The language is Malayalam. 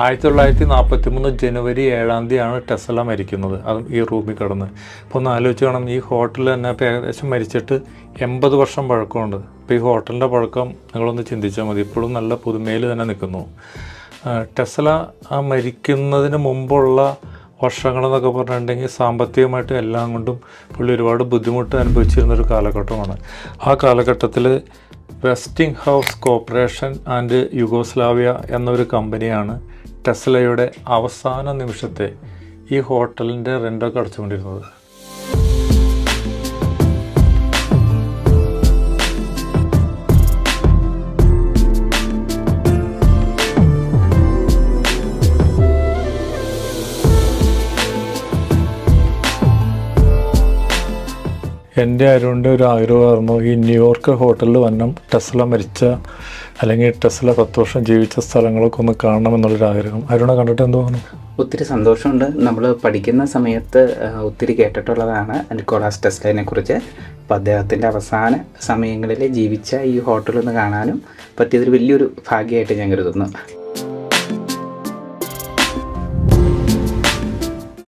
ആയിരത്തി തൊള്ളായിരത്തി നാൽപ്പത്തി മൂന്ന് ജനുവരി ഏഴാം തീയതിയാണ് ടെസ്ല മരിക്കുന്നത്. അതും ഈ റൂമിൽ കിടന്ന്. അപ്പോൾ ഒന്ന് ആലോചിച്ച് വേണം ഈ ഹോട്ടൽ തന്നെ ഇപ്പോൾ ഏകദേശം മരിച്ചിട്ട് എൺപത് വർഷം പഴക്കമുണ്ട്. അപ്പോൾ ഈ ഹോട്ടലിന്റെ പഴക്കം നിങ്ങളൊന്ന് ചിന്തിച്ചാൽ മതി. ഇപ്പോഴും നല്ല പുതുമയിൽ തന്നെ നിൽക്കുന്നു. ടെസല മരിക്കുന്നതിന് മുമ്പുള്ള വർഷങ്ങളെന്നൊക്കെ പറഞ്ഞിട്ടുണ്ടെങ്കിൽ സാമ്പത്തികമായിട്ടും എല്ലാം കൊണ്ടും പുള്ളി ഒരുപാട് ബുദ്ധിമുട്ട് അനുഭവിച്ചിരുന്നൊരു കാലഘട്ടമാണ്. ആ കാലഘട്ടത്തിൽ Westinghouse corporation and Yugoslavia എന്നൊരു കമ്പനിയാണ് ടെസ്ലയുടെ അവസാന നിമിഷത്തെ ഈ ഹോട്ടലിന്റെ റെന്റൊക്കെ അടച്ചുകൊണ്ടിരുന്നത്. എന്റെ അരുണിന്റെ ഒരു ആഗ്രഹമായിരുന്നു ഈ ന്യൂയോർക്ക് ഹോട്ടലിൽ വന്നം ടെസ്ല മരിച്ച അല്ലെങ്കിൽ ടെസ്ല പത്ത് വർഷം ജീവിച്ച സ്ഥലങ്ങളൊക്കെ ഒന്ന് കാണണം എന്നുള്ളൊരു ആഗ്രഹം. അരുണ കണ്ടിട്ട് എന്ത് തോന്നുന്നു ഒത്തിരി സന്തോഷമുണ്ട്. നമ്മൾ പഠിക്കുന്ന സമയത്ത് ഒത്തിരി കേട്ടിട്ടുള്ളതാണ് നിക്കോളാസ് ടെസ്ലയെ കുറിച്ച്. അപ്പോൾ അദ്ദേഹത്തിന്റെ അവസാന സമയങ്ങളിൽ ജീവിച്ച ഈ ഹോട്ടലൊന്ന് കാണാനും പറ്റിയതൊരു വലിയൊരു ഭാഗ്യമായിട്ട് ഞാൻ കരുതുന്നു.